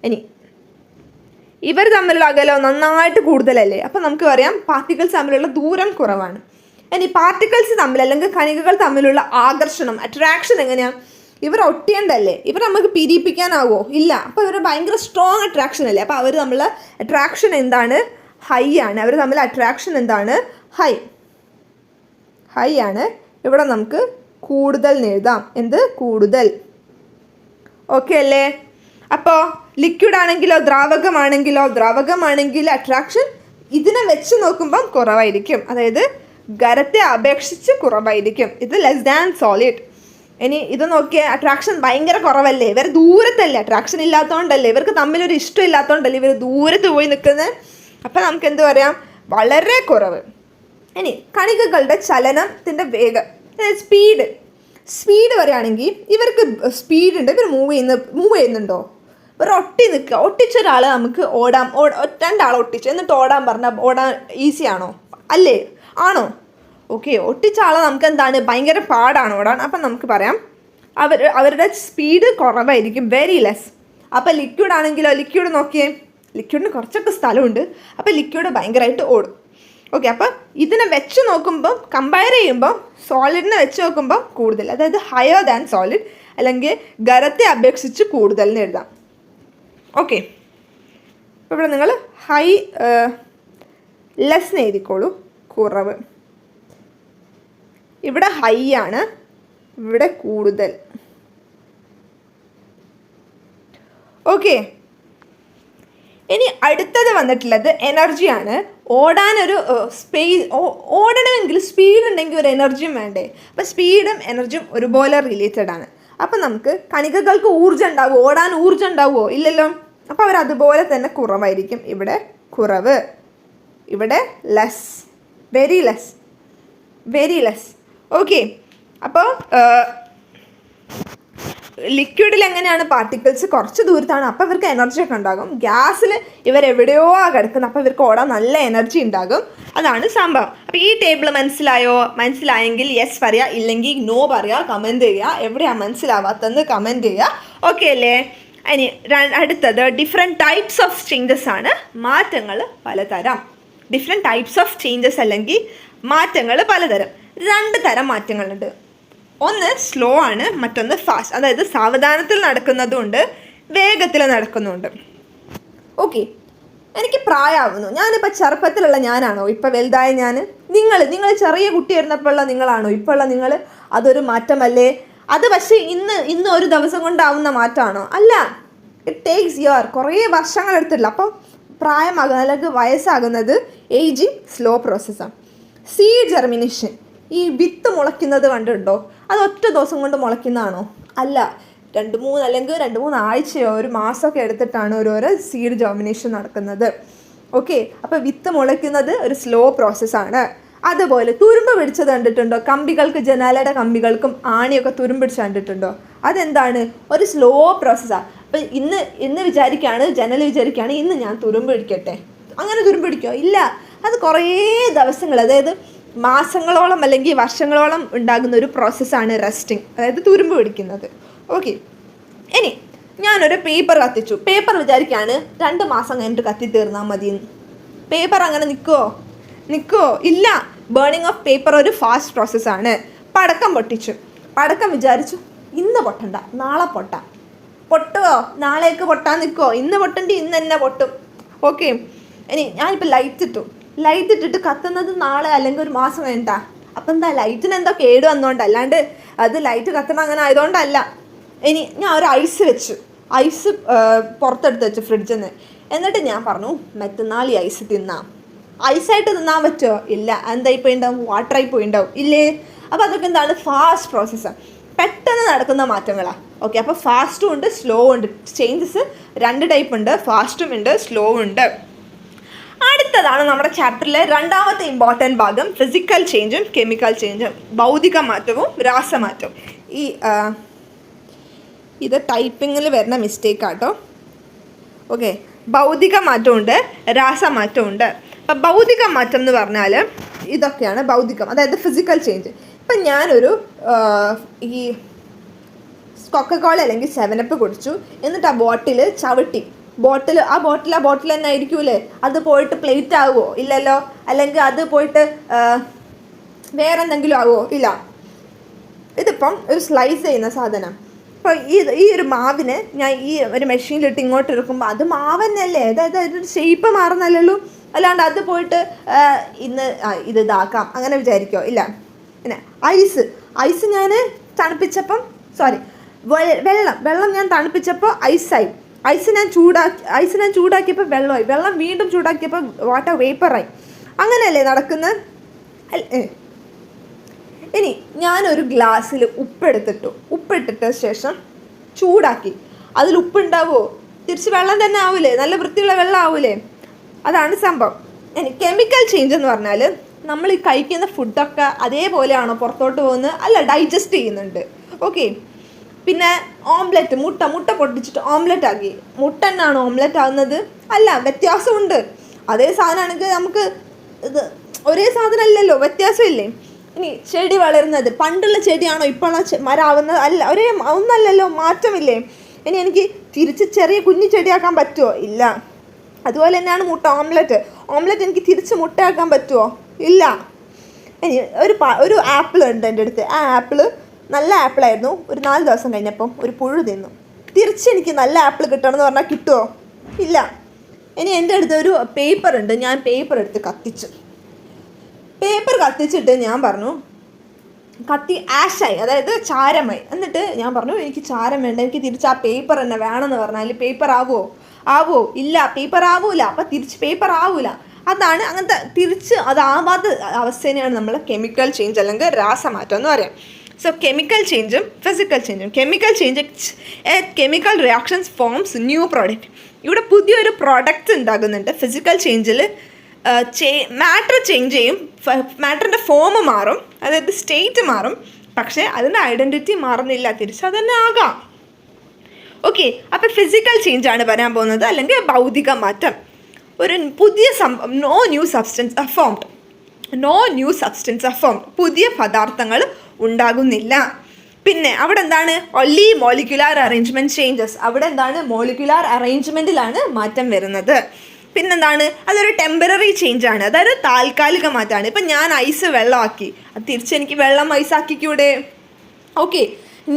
ഇനി ഇവർ തമ്മിലുള്ള അകലം നന്നായിട്ട് കൂടുതലല്ലേ? അപ്പം നമുക്ക് പറയാം പാർട്ടിക്കിൾസ് തമ്മിലുള്ള ദൂരം കുറവാണ്. ഇനി പാർട്ടിക്കിൾസ് തമ്മിൽ അല്ലെങ്കിൽ കണികകൾ തമ്മിലുള്ള ആകർഷണം അട്രാക്ഷൻ എങ്ങനെയാണ് ഇവർ ഒട്ടിയണ്ടല്ലേ ഇവർ നമുക്ക് പിരിപ്പിക്കാനാവോ ഇല്ല. അപ്പോൾ ഇവർ ഭയങ്കര സ്ട്രോങ് അട്രാക്ഷൻ അല്ലേ? അപ്പോൾ അവർ തമ്മിലുള്ള അട്രാക്ഷൻ എന്താണ്? ഹൈ ആണ്. അവർ തമ്മിൽ അട്രാക്ഷൻ എന്താണ്? ഹൈ ഹൈ ആണ്. ഇവിടെ നമുക്ക് കൂടുതൽ എഴുതാം. എന്ത്? കൂടുതൽ. ഓക്കെ അല്ലേ? അപ്പോൾ ലിക്വിഡ് ആണെങ്കിലോ ദ്രാവകമാണെങ്കിലോ ദ്രാവകമാണെങ്കിൽ അട്രാക്ഷൻ ഇതിനെ വെച്ച് നോക്കുമ്പം കുറവായിരിക്കും. അതായത് ഖരത്തെ അപേക്ഷിച്ച് കുറവായിരിക്കും. ഇത് ലെസ് ദാൻ സോളിഡ് ഇനി ഇത് നോക്കിയ അട്രാക്ഷൻ ഭയങ്കര കുറവല്ലേ? ഇവർ ദൂരത്തല്ലേ? അട്രാക്ഷൻ ഇല്ലാത്തതുകൊണ്ടല്ലേ ഇവർക്ക് തമ്മിലൊരു ഇഷ്ടം ഇല്ലാത്തതുകൊണ്ടല്ലേ ഇവർ ദൂരത്ത് പോയി നിൽക്കുന്നത് അപ്പം നമുക്ക് എന്ത് പറയാം? വളരെ കുറവ്. ഇനി കണികകളുടെ ചലനത്തിന്റെ വേഗം. സ്പീഡ് സ്പീഡ് പറയുകയാണെങ്കിൽ ഇവർക്ക് സ്പീഡുണ്ട് ഇവർ മൂവ് ചെയ്യുന്ന മൂവ് ചെയ്യുന്നുണ്ടോ? ഇവർ ഒട്ടി നിൽക്കുക. ഒട്ടിച്ച ഒരാൾ നമുക്ക് ഓടാം. രണ്ടാൾ ഒട്ടിച്ചു. എന്നിട്ട് ഓടാൻ പറഞ്ഞാൽ ഓടാൻ ഈസി ആണോ? അല്ലേ? ആണോ? ഓക്കെ ഒട്ടിച്ച ആളെ നമുക്ക് എന്താണ്? ഭയങ്കര പാടാണ് ഓടാൻ. അപ്പം നമുക്ക് പറയാം. അവർ അവരുടെ സ്പീഡ് കുറവായിരിക്കും. വെരി ലെസ് അപ്പോൾ ലിക്വിഡ് ആണെങ്കിലോ? ലിക്വിഡ് നോക്കിയേ. ലിക്വിഡിന് കുറച്ചൊക്കെ സ്ഥലമുണ്ട്. അപ്പോൾ ലിക്വിഡ് ഭയങ്കരമായിട്ട് ഓടും. ഓക്കെ അപ്പം ഇതിനെ വെച്ച് നോക്കുമ്പോൾ കമ്പയർ ചെയ്യുമ്പോൾ സോളിഡിനെ വെച്ച് നോക്കുമ്പോൾ കൂടുതൽ. അതായത് ഹയർ ദാൻ സോളിഡ് അല്ലെങ്കിൽ ഖരത്തെ അപേക്ഷിച്ച് കൂടുതൽ എന്ന് എഴുതാം. ഓക്കെ അപ്പോൾ ഇവിടെ നിങ്ങൾ ഹൈ ലെസ് എഴുതിക്കോളൂ. കുറവ്. ഇവിടെ ഹൈ ആണ്. ഇവിടെ കൂടുതൽ. ഓക്കെ ഇനി അടുത്തത് വന്നിട്ടുള്ളത് എനർജിയാണ് ഓടാനൊരു സ്പേസ് ഓടണമെങ്കിൽ സ്പീഡ് ഉണ്ടെങ്കിൽ ഒരു എനർജിയും വേണ്ടേ? അപ്പം സ്പീഡും എനർജിയും ഒരുപോലെ റിലേറ്റഡ് ആണ്. അപ്പം നമുക്ക് കണികകൾക്ക് ഊർജം ഉണ്ടാവുമോ ഓടാൻ ഊർജം ഉണ്ടാവുമോ ഇല്ലല്ലോ. അപ്പോൾ അവർ അതുപോലെ തന്നെ കുറവായിരിക്കും. ഇവിടെ കുറവ്. ഇവിടെ less very less very less okay അപ്പോൾ ലിക്വിഡിൽ എങ്ങനെയാണ് പാർട്ടിക്കിൾസ് കുറച്ച് ദൂരത്താണ് അപ്പോൾ ഇവർക്ക് എനർജി ഒക്കെ ഉണ്ടാകും. ഗ്യാസിൽ ഇവർ എവിടെയോ ആ കിടക്കുന്നത് അപ്പോൾ ഇവർക്ക് ഓടാൻ നല്ല എനർജി ഉണ്ടാകും. അതാണ് സംഭവം. അപ്പോൾ ഈ ടേബിൾ മനസ്സിലായോ? മനസ്സിലായെങ്കിൽ യെസ് പറയുക ഇല്ലെങ്കിൽ നോ പറയുക കമന്റ് ചെയ്യുക എവിടെയാണ് മനസ്സിലാവാത്തതെന്ന് കമന്റ് ചെയ്യുക ഓക്കെ അല്ലേ? ഇനി അടുത്തത് ഡിഫറെന്റ് ടൈപ്സ് ഓഫ് ചേഞ്ചസ് ആണ് മാറ്റങ്ങൾ പലതരം. ഡിഫറെന്റ് ടൈപ്സ് ഓഫ് ചേഞ്ചസ് അല്ലെങ്കിൽ മാറ്റങ്ങൾ പലതരം. രണ്ട് തരം മാറ്റങ്ങളുണ്ട്. ഒന്ന് സ്ലോ ആണ് മറ്റൊന്ന് ഫാസ്റ്റ് അതായത് സാവധാനത്തിൽ നടക്കുന്നതുണ്ട് വേഗത്തിൽ നടക്കുന്നുണ്ട് ഓക്കെ എനിക്ക് പ്രായമാവുന്നു ഞാനിപ്പോൾ ചെറുപ്പത്തിലുള്ള ഞാനാണോ? ഇപ്പോൾ വലുതായ ഞാൻ നിങ്ങൾ നിങ്ങൾ ചെറിയ കുട്ടിയായിരുന്നപ്പോഴുള്ള നിങ്ങളാണോ? ഇപ്പോഴുള്ള നിങ്ങൾ അതൊരു മാറ്റമല്ലേ? അത് പക്ഷേ ഇന്ന് ഇന്ന് ഒരു ദിവസം കൊണ്ടാവുന്ന മാറ്റമാണോ? അല്ല. ഇറ്റ് ടേക്സ് ഇയർ കുറേ വർഷങ്ങൾ എടുത്തിട്ടില്ല. അപ്പം പ്രായമാകുന്ന അല്ലെങ്കിൽ വയസ്സാകുന്നത് ഏജിങ് സ്ലോ പ്രോസസ്സാണ് സീ ജെർമിനേഷൻ ഈ വിത്ത് മുളയ്ക്കുന്നത് കണ്ടിട്ടുണ്ടോ? അത് ഒറ്റ ദിവസം കൊണ്ട് മുളയ്ക്കുന്നതാണോ? അല്ല. രണ്ട് മൂന്ന് അല്ലെങ്കിൽ രണ്ട് മൂന്ന് ആഴ്ചയോ ഒരു മാസമൊക്കെ എടുത്തിട്ടാണ് ഓരോരോ സീഡ് ജോമിനേഷൻ നടക്കുന്നത്. ഓക്കെ അപ്പോൾ വിത്ത് മുളയ്ക്കുന്നത് ഒരു സ്ലോ പ്രോസസ്സാണ് അതുപോലെ തുരുമ്പ് പിടിച്ചത് കണ്ടിട്ടുണ്ടോ? കമ്പികൾക്ക് ജനാലയുടെ കമ്പികൾക്കും ആണിയൊക്കെ തുരുമ്പ് പിടിച്ച് കണ്ടിട്ടുണ്ടോ? അതെന്താണ്? ഒരു സ്ലോ പ്രോസസ്സാണ് അപ്പം ഇന്ന് ഇന്ന് വിചാരിക്കുകയാണ് ജനൽ വിചാരിക്കുകയാണ് ഇന്ന് ഞാൻ തുരുമ്പ് പിടിക്കട്ടെ. അങ്ങനെ തുരുമ്പ് പിടിക്കുമോ ഇല്ല. അത് കുറേ ദിവസങ്ങൾ. അതായത് മാസങ്ങളോളം അല്ലെങ്കിൽ വർഷങ്ങളോളം ഉണ്ടാകുന്ന ഒരു പ്രോസസ്സാണ് റെസ്റ്റിംഗ് അതായത് തുരുമ്പ് പിടിക്കുന്നത്. ഓക്കെ ഇനി ഞാനൊരു പേപ്പർ കത്തിച്ചു. പേപ്പർ വിചാരിക്കുകയാണ് രണ്ട് മാസം കഴിഞ്ഞിട്ട് കത്തി തീർന്നാൽ മതി പേപ്പർ അങ്ങനെ നിൽക്കുമോ നിൽക്കുമോ ഇല്ല. ബേണിംഗ് ഓഫ് പേപ്പർ ഒരു ഫാസ്റ്റ് പ്രോസസ്സാണ് പടക്കം പൊട്ടിച്ചു. പടക്കം വിചാരിച്ചു ഇന്ന് പൊട്ടണ്ട നാളെ പൊട്ടാം. പൊട്ടുമോ നാളേക്ക് പൊട്ടാൻ നിൽക്കുമോ ഇന്ന് പൊട്ടണ്ടി ഇന്ന് തന്നെ പൊട്ടും. ഓക്കെ ഇനി ഞാനിപ്പോൾ ലൈറ്റ് ഇട്ടു. ലൈറ്റ് ഇട്ടിട്ട് കത്തുന്നത് നാളെ അല്ലെങ്കിൽ ഒരു മാസം കഴിഞ്ഞിട്ടാ. അപ്പം എന്താ ലൈറ്റിന് എന്തോ കേട് വന്നോണ്ട് അല്ലാണ്ട് അത് ലൈറ്റ് കത്തണം അങ്ങനെ ആയതുകൊണ്ടല്ല. ഇനി ഞാൻ ഒരു ഐസ് വെച്ചു. ഐസ് പുറത്തെടുത്ത് വെച്ചു ഫ്രിഡ്ജിൽ നിന്ന് എന്നിട്ട് ഞാൻ പറഞ്ഞു മറ്റന്നാൾ ഈ ഐസ് തിന്നാം ഐസായിട്ട് തിന്നാൻ പറ്റുമോ ഇല്ല. എന്തായി പോയിണ്ടാവും വാട്ടറായി പോയിണ്ടാവും ഇല്ലേ? അപ്പോൾ അതൊക്കെ എന്താണ്? ഫാസ്റ്റ് പ്രോസസ്സാണ് പെട്ടെന്ന് നടക്കുന്ന മാറ്റങ്ങളാണ് ഓക്കെ അപ്പോൾ ഫാസ്റ്റും ഉണ്ട് സ്ലോ ഉണ്ട്. ചേഞ്ചസ് രണ്ട് ടൈപ്പ് ഉണ്ട് ഫാസ്റ്റും ഉണ്ട് സ്ലോ ഉണ്ട്. അടുത്തതാണ് നമ്മുടെ ചാപ്റ്ററിലെ രണ്ടാമത്തെ ഇമ്പോർട്ടന്റ് ഭാഗം ഫിസിക്കൽ ചേഞ്ചും കെമിക്കൽ ചേഞ്ചും ഭൗതിക മാറ്റവും രാസമാറ്റവും. ഈ ഇത് ടൈപ്പിങ്ങിൽ വരുന്ന മിസ്റ്റേക്ക് ആട്ടോ. ഓക്കെ ഭൗതിക മാറ്റമുണ്ട് രാസമാറ്റമുണ്ട് അപ്പം ഭൗതിക മാറ്റം എന്ന് പറഞ്ഞാൽ ഇതൊക്കെയാണ് ഭൗതികം അതായത് ഫിസിക്കൽ ചേഞ്ച് ഇപ്പം ഞാനൊരു ഈ കൊക്കക്കോള അല്ലെങ്കിൽ സെവനപ്പ് കുടിച്ചു. എന്നിട്ട് ആ ബോട്ടിൽ ചവിട്ടി. ബോട്ടിൽ ആ ബോട്ടിൽ ആ ബോട്ടിൽ തന്നെ ആയിരിക്കൂലേ? അത് പോയിട്ട് പ്ലേറ്റ് ആവുമോ ഇല്ലല്ലോ? അല്ലെങ്കിൽ അത് പോയിട്ട് വേറെ എന്തെങ്കിലും ആവുമോ ഇല്ല. ഇതിപ്പം ഒരു സ്ലൈസ് ചെയ്യുന്ന സാധനം. ഇപ്പോൾ ഈ ഈ ഒരു മാവിനെ ഞാൻ ഈ ഒരു മെഷീനിലിട്ട് ഇങ്ങോട്ട് എടുക്കുമ്പോൾ അത് മാവ് തന്നെയല്ലേ? അതായത് അതിന്റെ ഷേപ്പ് മാറുന്നല്ലല്ലോ? അല്ലാണ്ട് അത് പോയിട്ട് ഇന്ന് ഇത് ഇതാക്കാം. അങ്ങനെ വിചാരിക്കോ? ഇല്ല. പിന്നെ ഐസ്. ഐസ് ഞാൻ തണുപ്പിച്ചപ്പം സോറി വെള്ളം. വെള്ളം ഞാൻ തണുപ്പിച്ചപ്പോൾ ഐസായി. ഐസ് ഞാൻ ചൂടാക്കി ഐസ് ഞാൻ ചൂടാക്കിയപ്പോൾ വെള്ളമായി. വെള്ളം വീണ്ടും ചൂടാക്കിയപ്പോൾ വാട്ടർ വേപ്പറായി. അങ്ങനെയല്ലേ നടക്കുന്നത്. ഇനി ഞാനൊരു ഗ്ലാസ്സിൽ ഉപ്പെടുത്തിട്ടു. ഉപ്പിട്ടിട്ട ശേഷം ചൂടാക്കി. അതിൽ ഉപ്പുണ്ടാവുമോ തിരിച്ച് വെള്ളം തന്നെ ആവൂലേ? നല്ല വൃത്തിയുള്ള വെള്ളം ആവൂലേ? അതാണ് സംഭവം. ഇനി കെമിക്കൽ ചേഞ്ച് എന്ന് പറഞ്ഞാൽ നമ്മൾ ഈ കഴിക്കുന്ന ഫുഡൊക്കെ അതേപോലെയാണോ പുറത്തോട്ട് പോകുന്നത്? അല്ല ഡൈജസ്റ്റ് ചെയ്യുന്നുണ്ട്. ഓക്കെ. പിന്നെ ഓംലെറ്റ് മുട്ട മുട്ട പൊട്ടിച്ചിട്ട് ഓംലെറ്റ് ആക്കി. മുട്ട തന്നെയാണ് ഓംലെറ്റ് ആകുന്നത് അല്ല വ്യത്യാസമുണ്ട്. അതേ സാധനമാണെങ്കിൽ നമുക്ക് ഇത് ഒരേ സാധനം അല്ലല്ലോ വ്യത്യാസമില്ലേ? ഇനി ചെടി വളരുന്നത് പണ്ടുള്ള ചെടിയാണോ ഇപ്പോഴുള്ള മരാവുന്നത്? അല്ല ഒരേ ഒന്നല്ലല്ലോ മാറ്റമില്ലേ? ഇനി എനിക്ക് തിരിച്ച് ചെറിയ കുഞ്ഞു ചെടിയാക്കാൻ പറ്റുമോ ഇല്ല. അതുപോലെ തന്നെയാണ് മുട്ട ഓംലെറ്റ്. ഓംലെറ്റ് എനിക്ക് തിരിച്ച് മുട്ടയാക്കാൻ പറ്റുമോ ഇല്ല. ഇനി ഒരു ഒരു ആപ്പിൾ ഉണ്ട് എന്റെ അടുത്ത്. ആ ആപ്പിൾ നല്ല ആപ്പിളായിരുന്നു ഒരു നാല് ദിവസം കഴിഞ്ഞപ്പം ഒരു പുഴു തിന്നു. തിരിച്ച് എനിക്ക് നല്ല ആപ്പിൾ കിട്ടണമെന്ന് പറഞ്ഞാൽ കിട്ടുമോ ഇല്ല. ഇനി എന്റെ അടുത്ത് ഒരു പേപ്പർ ഉണ്ട്. ഞാൻ പേപ്പർ എടുത്ത് കത്തിച്ചു. പേപ്പർ കത്തിച്ചിട്ട് ഞാൻ പറഞ്ഞു കത്തി ആഷായി. അതായത് ചാരമായി. എന്നിട്ട് ഞാൻ പറഞ്ഞു എനിക്ക് ചാരം വേണ്ട. എനിക്ക് തിരിച്ച് ആ പേപ്പർ തന്നെ വേണമെന്ന് പറഞ്ഞാൽ പേപ്പർ ആവുമോ ആവുമോ ഇല്ല. പേപ്പർ ആവൂല. അപ്പം തിരിച്ച് പേപ്പർ ആവൂല. അതാണ് അങ്ങനത്തെ തിരിച്ച് അതാവാത്ത അവസ്ഥേനെയാണ് നമ്മൾ കെമിക്കൽ ചേഞ്ച് അല്ലെങ്കിൽ രാസമാറ്റം എന്ന് പറയാം. സോ കെമിക്കൽ ചേഞ്ചും physical ചേഞ്ചും chemical change chemical reactions forms new product ഇവിടെ പുതിയൊരു പ്രോഡക്റ്റ് ഉണ്ടാകുന്നുണ്ട്. ഫിസിക്കൽ ചേഞ്ചിൽ മാറ്റർ ചേഞ്ച് ചെയ്യും. മാറ്ററിന്റെ ഫോം മാറും. അതായത് സ്റ്റേറ്റ് മാറും. പക്ഷേ അതിന്റെ ഐഡന്റിറ്റി മാറുന്നില്ല. തിരിച്ച് അത് തന്നെ ആകാം. ഓക്കെ അപ്പോൾ ഫിസിക്കൽ ചേഞ്ച് ആണ് വരാൻ പോകുന്നത്. അല്ലെങ്കിൽ ഭൗതിക മാറ്റം. ഒരു പുതിയ സംഭവം no new substance are formed no new substance are formed പുതിയ പദാർത്ഥങ്ങൾ ഉണ്ടാകുന്നില്ല. പിന്നെ അവിടെ എന്താണ് ഒല്ലി മോളിക്കുലാർ അറേഞ്ച്മെന്റ് ചേഞ്ചസ് അവിടെ എന്താണ് മോളിക്കുലാർ അറേഞ്ച്മെന്റിലാണ് മാറ്റം വരുന്നത്. പിന്നെന്താണ്? അതൊരു ടെമ്പററി ചേഞ്ച് ആണ്. അതായത് താൽക്കാലിക മാറ്റമാണ് ഇപ്പം ഞാൻ ഐസ് വെള്ളമാക്കി. അത് തിരിച്ചെനിക്ക് വെള്ളം ഐസാക്കിക്കൂടെ ഓക്കെ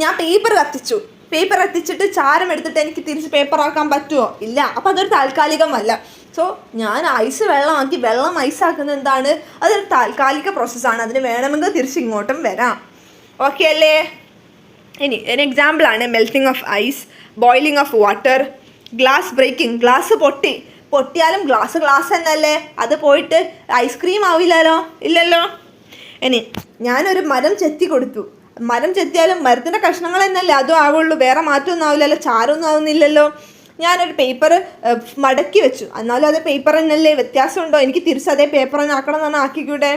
ഞാൻ പേപ്പർ കത്തിച്ചു. പേപ്പർ കത്തിച്ചിട്ട് ചാരം എടുത്തിട്ട് എനിക്ക് തിരിച്ച് പേപ്പർ ആക്കാൻ പറ്റുമോ ഇല്ല. അപ്പോൾ അതൊരു താൽക്കാലികമല്ല. സോ ഞാൻ ഐസ് വെള്ളമാക്കി വെള്ളം ഐസാക്കുന്നത് എന്താണ്? അതൊരു താൽക്കാലിക പ്രോസസ്സാണ് അതിന് വേണമെങ്കിൽ തിരിച്ച് ഇങ്ങോട്ടും വരാം. ഓക്കെ അല്ലേ? ഇനി ഒരു എക്സാമ്പിളാണ് melting of ice boiling of water glass breaking glass പൊട്ടി. പൊട്ടിയാലും ഗ്ലാസ് ഗ്ലാസ് തന്നെയല്ലേ? അത് പോയിട്ട് ഐസ്ക്രീം ആവില്ലല്ലോ? ഇല്ലല്ലോ? ഇനി ഞാനൊരു മരം ചെത്തി കൊടുത്തു. മരം ചെത്തിയാലും മരത്തിന്റെ കഷ്ണങ്ങൾ തന്നെയല്ലേ? അതും ആവുള്ളൂ. വേറെ മാറ്റമൊന്നും ആവില്ലല്ലോ. ചാരമൊന്നും ആവുന്നില്ലല്ലോ. ഞാനൊരു പേപ്പർ മടക്കി വെച്ചു. എന്നാലും അത് പേപ്പർ തന്നെയല്ലേ? വ്യത്യാസമുണ്ടോ? എനിക്ക് തിരിച്ച് അതേ പേപ്പർ തന്നെ ആക്കണം എന്ന് ആക്കിക്കൂടെ?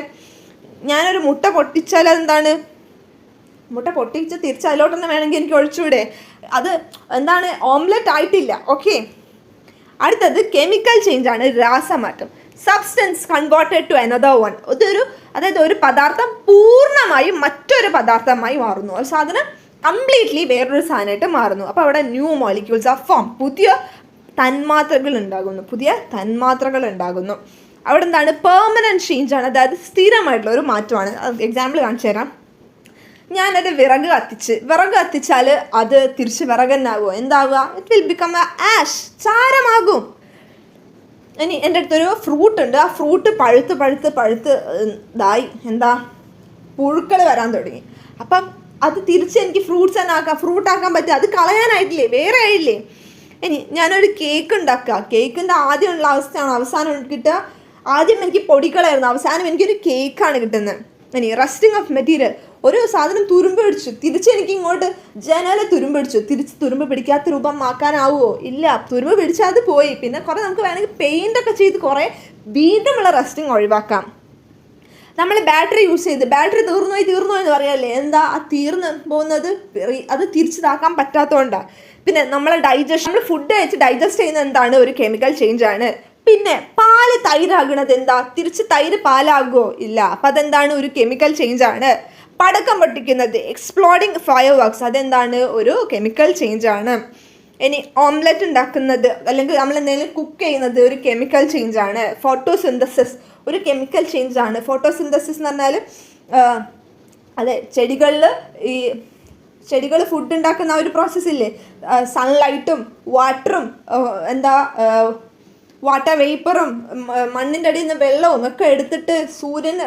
ഞാനൊരു മുട്ട പൊട്ടിച്ചാൽ അതെന്താണ്? മുട്ട പൊട്ടിച്ച് തിരിച്ച് അതിലോട്ട് തന്നെ വേണമെങ്കിൽ എനിക്ക് ഒഴിച്ചുകൂടെ? അത് എന്താണ്? ഓംലെറ്റ് ആയിട്ടില്ല. ഓക്കെ. അടുത്തത് കെമിക്കൽ ചേഞ്ച് ആണ് രാസമാറ്റം. Substance converted to another one ഇതൊരു അതായത് ഒരു പദാർത്ഥം പൂർണമായും മറ്റൊരു പദാർത്ഥമായി മാറുന്നു. ഒരു സാധനം കംപ്ലീറ്റ്ലി വേറൊരു സാധനമായിട്ട് മാറുന്നു. അപ്പോൾ അവിടെ ന്യൂ മോളിക്യൂൾസ് ആ ഫോം പുതിയ തന്മാത്രകൾ ഉണ്ടാകുന്നു. പുതിയ തന്മാത്രകൾ ഉണ്ടാകുന്നു. അവിടെ എന്താണ്? പെർമനന്റ് ചേഞ്ച് ആണ്. അതായത് സ്ഥിരമായിട്ടുള്ള ഒരു മാറ്റമാണ്. എക്സാമ്പിൾ കാണിച്ചു തരാം. ഞാനൊരു വിറക് കത്തിച്ച് വിറക് കത്തിച്ചാൽ അത് തിരിച്ച് വിറക് തന്നെ ആകുമോ എന്താവുക? It will become a ash ചാരമാകും. ഇനി എന്റെ അടുത്തൊരു ഫ്രൂട്ട് ഉണ്ട്. ആ ഫ്രൂട്ട് പഴുത്ത് പഴുത്ത് പഴുത്ത് ഇതായി. എന്താ? പുഴുക്കൾ വരാൻ തുടങ്ങി. അപ്പം അത് തിരിച്ച് എനിക്ക് ഫ്രൂട്ട്സ് തന്നെ ആക്കാം. ഫ്രൂട്ട് ആക്കാൻ പറ്റും അത് കളയാനായിട്ടില്ലേ? വേറെ ആയില്ലേ? ഇനി ഞാനൊരു കേക്ക് ഉണ്ടാക്കുക. കേക്കിന്റെ ആദ്യമുള്ള അവസ്ഥയാണ്. അവസാനം കിട്ടുക. ആദ്യം എനിക്ക് പൊടികളായിരുന്നു അവസാനം എനിക്കൊരു കേക്കാണ് കിട്ടുന്നത്. ഇനി റസ്റ്റിംഗ് ഓഫ് മെറ്റീരിയൽ ഒരു സാധനം തുരുമ്പ് പിടിച്ചു. തിരിച്ച് എനിക്ക് ഇങ്ങോട്ട് ജനല തുരുമ്പ് പിടിച്ചു. തിരിച്ച് തുരുമ്പ് പിടിക്കാത്ത രൂപം ആക്കാനാവുമോ ഇല്ല. തുരുമ്പ് പിടിച്ചാൽ അത് പോയി. പിന്നെ കുറേ നമുക്ക് വേണമെങ്കിൽ പെയിന്റ് ഒക്കെ ചെയ്ത് കുറേ വീണ്ടുമുള്ള റസ്റ്റിംഗ് ഒഴിവാക്കാം. നമ്മൾ ബാറ്ററി യൂസ് ചെയ്ത്. ബാറ്ററി തീർന്നു പോയി തീർന്നു എന്ന് പറയാല്ലേ? എന്താ? ആ തീർന്ന് പോകുന്നത് അത് തിരിച്ചതാക്കാൻ പറ്റാത്തതുകൊണ്ടാണ് പിന്നെ നമ്മളെ ഡൈജസ്റ്റ് നമ്മൾ ഫുഡ് കഴിച്ച് ഡൈജസ്റ്റ് ചെയ്യുന്ന എന്താണ്? ഒരു കെമിക്കൽ ചേഞ്ച് ആണ്. പിന്നെ പാൽ തൈരാകണത് എന്താ? തിരിച്ച് തൈര് പാലാകുമോ ഇല്ല. അപ്പം അതെന്താണ്? ഒരു കെമിക്കൽ ചേഞ്ച് ആണ്. പടക്കം പൊട്ടിക്കുന്നത് എക്സ്പ്ലോഡിങ് ഫയർ വർക്ക്സ് അതെന്താണ്? ഒരു കെമിക്കൽ ചേഞ്ച് ആണ്. ഇനി ഓംലെറ്റ് ഉണ്ടാക്കുന്നത് അല്ലെങ്കിൽ നമ്മൾ എന്തെങ്കിലും കുക്ക് ചെയ്യുന്നത് ഒരു കെമിക്കൽ ചേഞ്ച് ആണ്. ഫോട്ടോസിന്തസിസ് ഒരു കെമിക്കൽ ചേഞ്ച് ആണ്. ഫോട്ടോസിന്തസിസ് എന്ന് പറഞ്ഞാൽ അതെ ചെടികളിൽ ഈ ചെടികൾ ഫുഡ് ഉണ്ടാക്കുന്ന ഒരു പ്രോസസ്സില്ലേ സൺലൈറ്റും വാട്ടറും എന്താ വാട്ടർ വേപ്പറും മണ്ണിന്റെ അടിയിൽ നിന്ന് വെള്ളവും ഒക്കെ എടുത്തിട്ട് സൂര്യൻ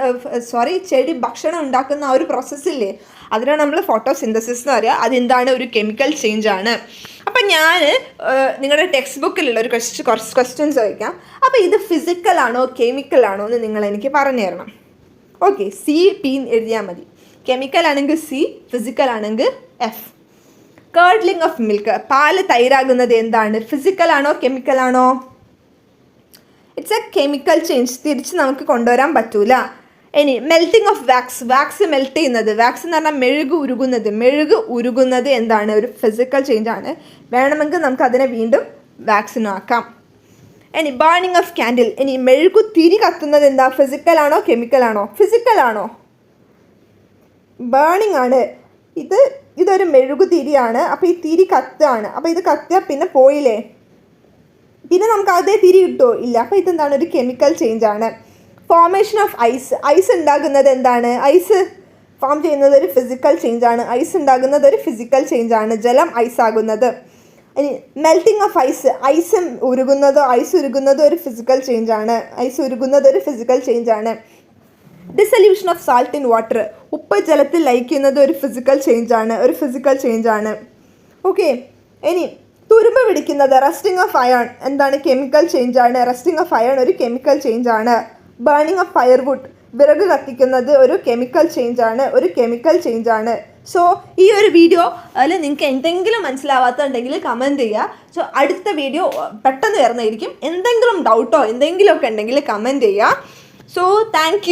സോറി ചെടി ഭക്ഷണം ഉണ്ടാക്കുന്ന ആ ഒരു പ്രോസസ്സില്ലേ അതിനാണ് നമ്മൾ ഫോട്ടോസിന്തസിസ് എന്ന് പറയുക അതെന്താണ്? ഒരു കെമിക്കൽ ചേഞ്ച് ആണ്. അപ്പം ഞാൻ നിങ്ങളുടെ ടെക്സ്റ്റ് ബുക്കിലുള്ള ഒരു ക്വസ്റ്റ് കുറച്ച് ക്വസ്റ്റ്യൻസ് ചോദിക്കാം. അപ്പോൾ ഇത് ഫിസിക്കലാണോ കെമിക്കലാണോ എന്ന് നിങ്ങൾ എനിക്ക് പറഞ്ഞു തരണം. ഓക്കെ സി പി എഴുതിയാൽ മതി. കെമിക്കൽ ആണെങ്കിൽ സി ഫിസിക്കൽ ആണെങ്കിൽ എഫ് കേർഡ്ലിംഗ് ഓഫ് മിൽക്ക് പാൽ തൈരാകുന്നത് എന്താണ്? കെമിക്കൽ ആണോ? ഇറ്റ്സ് എ കെമിക്കൽ ചേഞ്ച് തിരിച്ച് നമുക്ക് കൊണ്ടുവരാൻ പറ്റൂല. ഇനി melting of wax wax melt ചെയ്യുന്നത്. വാക്സ് എന്ന് പറഞ്ഞാൽ മെഴുക് ഉരുകുന്നത്. മെഴുക് ഉരുകുന്നത് എന്താണ്? ഒരു ഫിസിക്കൽ ചേഞ്ച് ആണ്. വേണമെങ്കിൽ നമുക്ക് അതിനെ വീണ്ടും വാക്സിനാക്കാം ഇനി ബേണിംഗ് ഓഫ് കാൻഡിൽ ഇനി മെഴുകു തിരി കത്തുന്നത് എന്താ? ഫിസിക്കൽ ആണോ? കെമിക്കൽ ആണോ? ഫിസിക്കൽ ആണോ? ബേണിംഗ് ആണ്. ഇത് ഇതൊരു മെഴുകു തിരിയാണ്. അപ്പോൾ ഈ തിരി കത്താണ്. അപ്പോൾ ഇത് കത്തിയാൽ പിന്നെ പോയില്ലേ? പിന്നെ നമുക്ക് അതേ തിരി കിട്ടുമോ ഇല്ല. അപ്പോൾ ഇതെന്താണ്? ഒരു കെമിക്കൽ ചേഞ്ച് ആണ്. ഫോർമേഷൻ ഓഫ് ഐസ് ഐസ് ഉണ്ടാകുന്നത് എന്താണ്? ഐസ് ഫോം ചെയ്യുന്നത് ഒരു ഫിസിക്കൽ ചേഞ്ച് ആണ്. ഐസ് ഉണ്ടാകുന്നത് ഒരു ഫിസിക്കൽ ചേഞ്ച് ആണ്. ജലം ഐസ് ആകുന്നത്. ഇനി മെൽറ്റിംഗ് ഓഫ് ഐസ് ഐസ് ഉരുകുന്നതോ ഐസ് ഉരുകുന്നതോ ഒരു ഫിസിക്കൽ ചേഞ്ച് ആണ്. ഐസ് ഉരുകുന്നത് ഒരു ഫിസിക്കൽ ചേഞ്ച് ആണ്. Dissolution of salt in water ഉപ്പ് ജലത്തിൽ ലയിക്കുന്നത് ഒരു ഫിസിക്കൽ ചേഞ്ച് ആണ്. ഒരു ഫിസിക്കൽ ചേഞ്ച് ആണ്. ഓക്കെ ഇനി തുരുമ്പ് പിടിക്കുന്നത് റസ്റ്റിംഗ് ഓഫ് അയൺ. എന്താണ് കെമിക്കൽ ചേഞ്ച് ആണ്? റസ്റ്റിംഗ് ഓഫ് അയൺ ഒരു കെമിക്കൽ ചേഞ്ച് ആണ്. Burning of firewood. വിറക് കത്തിക്കുന്നത് ഒരു കെമിക്കൽ ചേഞ്ച് ആണ്. ഒരു കെമിക്കൽ ചേഞ്ച് ആണ്. സോ ഈ ഒരു വീഡിയോ അതിൽ നിങ്ങൾക്ക് എന്തെങ്കിലും മനസ്സിലാവാത്തുണ്ടെങ്കിൽ കമന്റ് ചെയ്യുക. സോ അടുത്ത വീഡിയോ പെട്ടെന്ന് വരുന്നതായിരിക്കും. എന്തെങ്കിലും ഡൗട്ടോ എന്തെങ്കിലുമൊക്കെ ഉണ്ടെങ്കിൽ കമന്റ് ചെയ്യുക. So thank